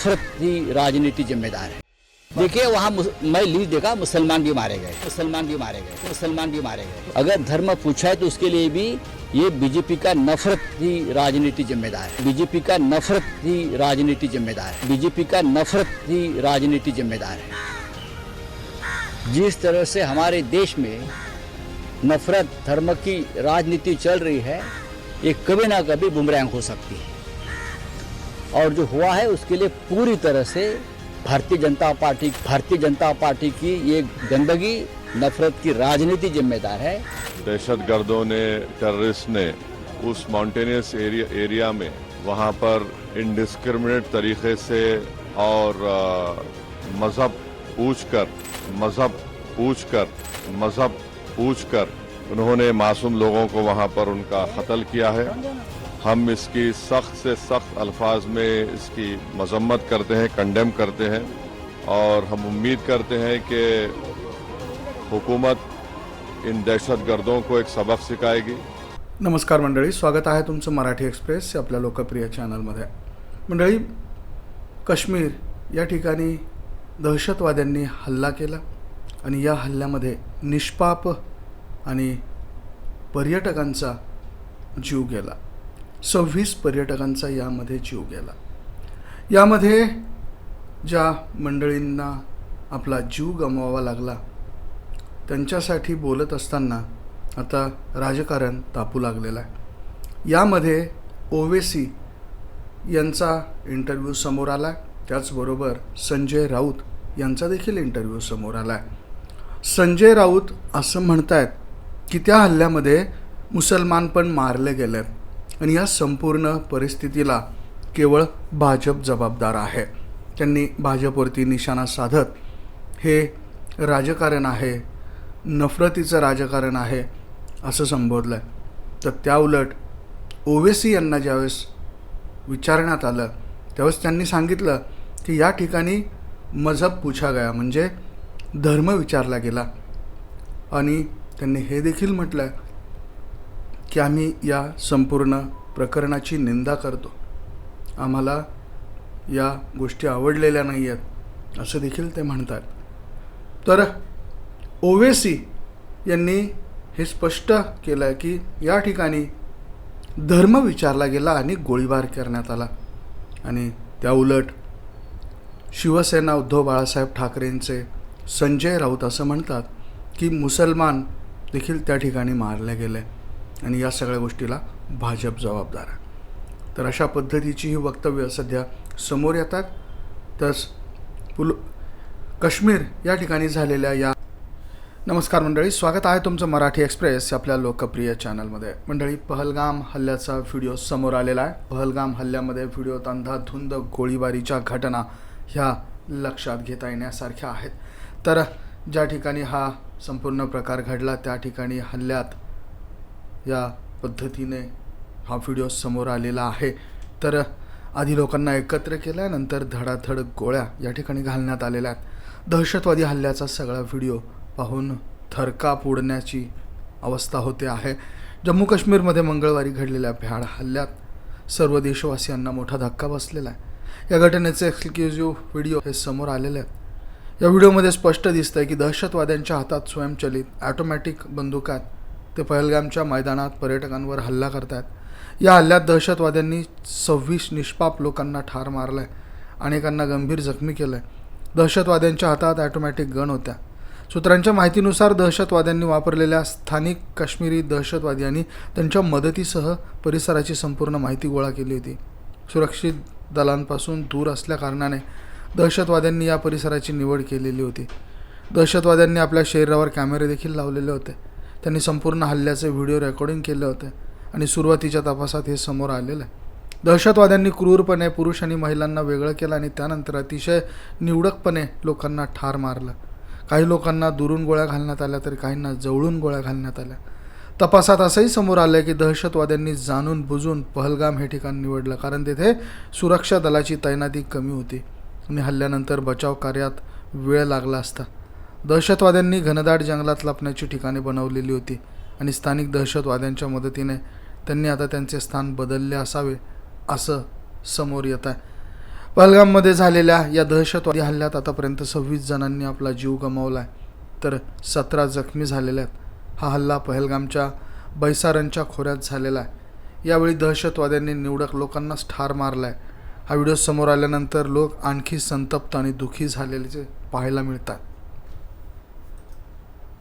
नफरत की राजनीति जिम्मेदार है। देखिए, वहाँ मैं लीज देखा, मुसलमान भी मारे गए। मुसलमान भी मारे गए, मुसलमान भी मारे गए। अगर धर्म पूछा है तो उसके लिए भी ये बीजेपी का नफरत की राजनीति जिम्मेदार है। बीजेपी का नफरत की राजनीति जिम्मेदार है। बीजेपी का नफरत की राजनीति जिम्मेदार है। जिस तरह से हमारे देश में नफरत, धर्म की राजनीति चल रही है, ये कभी ना कभी बुमरैंग हो सकती है। और जो हुआ है, उसके लिए पूरी तरह से भारतीय जनता पार्टी, भारतीय जनता पार्टी की ये गंदगी, नफरत की राजनीति जिम्मेदार है। दहशत गर्दों ने टेररिस्ट ने उस माउंटेनियस एरिया एरिया में वहाँ पर इनडिस्क्रिमिनेट तरीके से और मज़हब पूछ कर मज़हब पूछ कर मज़हब पूछ कर उन्होंने मासूम लोगों को वहाँ पर उनका कत्ल किया है। हम इसकी सख्त से सख्त अल्फाज में इसकी मजम्मत करते हैं कंडेम करते हैं और हम उम्मीद करते हैं कि हुकूमत इन दहशतगर्दों को एक सबक सिखाएगी। नमस्कार मंडळी स्वागत आहे तुमचं मराठी एक्सप्रेस या आपल्या लोकप्रिय चॅनलमध्ये. मंडळी काश्मीर या ठिकाणी दहशतवाद्यांनी हल्ला केला आणि या हल्ल्यामध्ये निष्पाप आणि पर्यटकांचा जीव गेला. सव्वीस पर्यटकांचा यामध्ये जीव गेला. यामध्ये ज्या मंडळींना आपला जीव गमवावा लागला त्यांच्यासाठी बोलत असताना आता राजकारण तापू लागलेलं आहे. यामध्ये ओवेसी यांचा इंटरव्ह्यू समोर आला त्याचबरोबर संजय राऊत यांचा देखील इंटरव्ह्यू समोर आला आहे संजय राऊत असं म्हणत आहेत की त्या हल्ल्यामध्ये मुसलमान पण मारले गेले आहेत आणि या संपूर्ण परिस्थितीला केवळ भाजप जबाबदार आहे. त्यांनी भाजपवरती निशाणा साधत हे राजकारण आहे नफरतीचं राजकारण आहे असं संबोधलं आहे तर त्याउलट ओवेसी यांना ज्यावेळेस विचारण्यात आलं त्यावेळेस त्यांनी सांगितलं की या ठिकाणी मजहब पूछा गया म्हणजे धर्म विचारला गेला. आणि त्यांनी हे देखील म्हटलं की आम्ही या संपूर्ण प्रकरणाची निंदा करतो. आम्हाला या गोष्टी आवडलेल्या नाही आहेत असं देखील ते म्हणतात. तर ओवेसी यांनी हे स्पष्ट केलं आहे की या ठिकाणी धर्म विचारला गेला आणि गोळीबार करण्यात आला. आणि त्या उलट शिवसेना उद्धव बाळासाहेब ठाकरेंचे संजय राऊत असं म्हणतात की मुसलमान देखील त्या ठिकाणी मारले गेले. आणि या सगळ्या गोष्टीला भाजप जबाबदार तर अशा पद्धतीची ही वक्तव्य सध्या समोर येतात. तर पुल काश्मीर या ठिकाणी झालेल्या या नमस्कार मंडळी स्वागत आहे तुमचं मराठी एक्सप्रेस आपल्या लोकप्रिय चॅनलमध्ये. मंडळी पहलगाम हल्ल्याचा व्हिडिओ समोर आलेला आहे. पहलगाम हल्ल्यामध्ये व्हिडिओत अंधाधुंद गोळीबारीच्या घटना ह्या लक्षात घेता येण्यासारख्या आहेत. तर ज्या ठिकाणी हा संपूर्ण प्रकार घडला त्या ठिकाणी हल्ल्यात या पद्धतीने हा व्हिडिओ समोर आलेला आहे. तर आधी लोकांना एकत्र केलं आहे नंतर धडाधड गोळ्या या ठिकाणी घालण्यात आलेल्या आहेत. दहशतवादी हल्ल्याचा सगळा व्हिडिओ पाहून थरकाप उडण्याची अवस्था होते आहे. जम्मू काश्मीरमध्ये मंगळवारी घडलेल्या भ्याड हल्ल्यात सर्व देशवासियांना मोठा धक्का बसलेला आहे. या घटनेचे एक्सक्ल्युझिव्ह व्हिडिओ हे समोर आलेले आहेत. या व्हिडिओमध्ये स्पष्ट दिसतं आहे की दहशतवाद्यांच्या हातात स्वयंचलित ॲटोमॅटिक बंदुकात ते पहलगामच्या मैदानात पर्यटकांवर हल्ला करतात या हल्ल्यात दहशतवाद्यांनी सव्वीस निष्पाप लोकांना ठार मारलं आहे अनेकांना गंभीर जखमी केलं आहे दहशतवाद्यांच्या हातात ॲटोमॅटिक गन होत्या. सूत्रांच्या माहितीनुसार दहशतवाद्यांनी वापरलेल्या स्थानिक काश्मीरी दहशतवाद्यांनी त्यांच्या मदतीसह परिसराची संपूर्ण माहिती गोळा केली होती. सुरक्षित दलांपासून दूर असल्याकारणाने दहशतवाद्यांनी या परिसराची निवड केलेली होती. दहशतवाद्यांनी आपल्या शरीरावर कॅमेरे देखील लावलेले होते. त्यांनी संपूर्ण हल्ल्याचे व्हिडिओ रेकॉर्डिंग केले होते. आणि सुरुवातीच्या तपासात हे समोर आलेलं आहे. दहशतवाद्यांनी क्रूरपणे पुरुष आणि महिलांना वेगळं केलं आणि त्यानंतर अतिशय निवडकपणे लोकांना ठार मारलं. काही लोकांना दुरून गोळ्या घालण्यात आल्या तर काहींना जवळून गोळ्या घालण्यात आल्या. तपासात असंही समोर आलं की दहशतवाद्यांनी जाणून बुजून पहलगाम हे ठिकाण निवडलं कारण तेथे सुरक्षा दलाची तैनाती कमी होती आणि हल्ल्यानंतर बचाव कार्यात वेळ लागला असता. दहशतवाद्यांनी घनदाट जंगलात लपण्याची ठिकाणे बनवलेली होती. आणि स्थानिक दहशतवाद्यांच्या मदतीने त्यांनी आता त्यांचे स्थान बदलले असावे असं समोर येत आहे. पहलगाममध्ये झालेल्या या दहशतवादी हल्ल्यात आतापर्यंत सव्वीस जणांनी आपला जीव गमावला आहे तर सतरा जखमी झालेल्या आहेत. हा हल्ला पहलगामच्या बैसारनच्या खोऱ्यात झालेला आहे. यावेळी दहशतवाद्यांनी निवडक लोकांनाच ठार मारला आहे हा व्हिडिओ समोर आल्यानंतर लोक आणखी संतप्त आणि दुःखी झालेले पाहायला मिळतात.